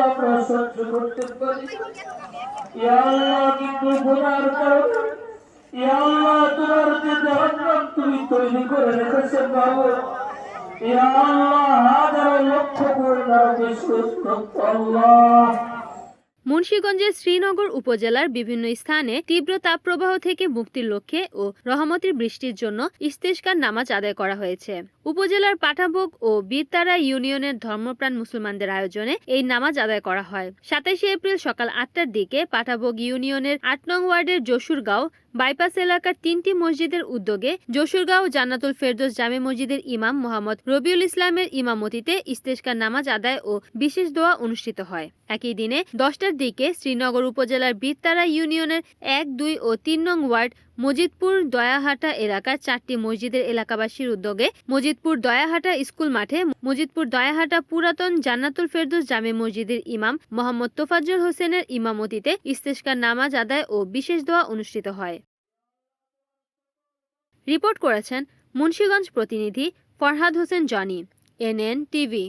আমরা সহ্য করতে পারি কিন্তু গুনার কারণে। আল্লাহ, তোমার যে জাহান্নাম তুমি তৈরি করে রেখেছেন বাবু। আল্লাহ, হাজার লক্ষ করে আল্লাহ। মুন্সিগঞ্জের শ্রীনগর উপজেলার বিভিন্ন স্থানে তীব্র তাপপ্রবাহ থেকে মুক্তির লক্ষ্যে ও রহমতের বৃষ্টির জন্য ইস্তেস্কার নামাজ আদায় করা হয়েছে। উপজেলার পাঠাভোগ ও বীরতারা ইউনিয়নের ধর্মপ্রাণ মুসলমানদের আয়োজনে এই নামাজ আদায় করা হয়। সাতাশে এপ্রিল সকাল আটটার দিকে পাঠাভোগ ইউনিয়নের আট নং ওয়ার্ডের যশুরগাঁও বাইপাস এলাকার তিনটি মসজিদের উদ্যোগে যশুরগাঁও জান্নাতুল ফেরদোস জামে মসজিদের ইমাম মোহাম্মদ রবিউল ইসলামের ইমামতিতে ইস্তেস্কার নামাজ আদায় ও বিশেষ দোয়া অনুষ্ঠিত হয়। একই দিনে দশটার দিকে শ্রীনগর উপজেলার বীরতারা ইউনিয়নের এক, দুই ও তিন নং ওয়ার্ড মজিদপুর দয়াহাটা এলাকার চারটি মসজিদের এলাকাবাসীর উদ্যোগে মজিদপুর দয়াহাটা স্কুল মাঠে মজিদপুর দয়াহাটা পুরাতন জান্নাতুল ফেরদৌস জামে মসজিদের ইমাম মোহাম্মদ তোফাজ্জল হোসেনের ইমামতিতে ইস্তেস্কার নামাজ আদায় ও বিশেষ দোয়া অনুষ্ঠিত হয়। রিপোর্ট করেছেন মুন্সীগঞ্জ প্রতিনিধি ফরহাদ হোসেন জনি, এনএন টিভি।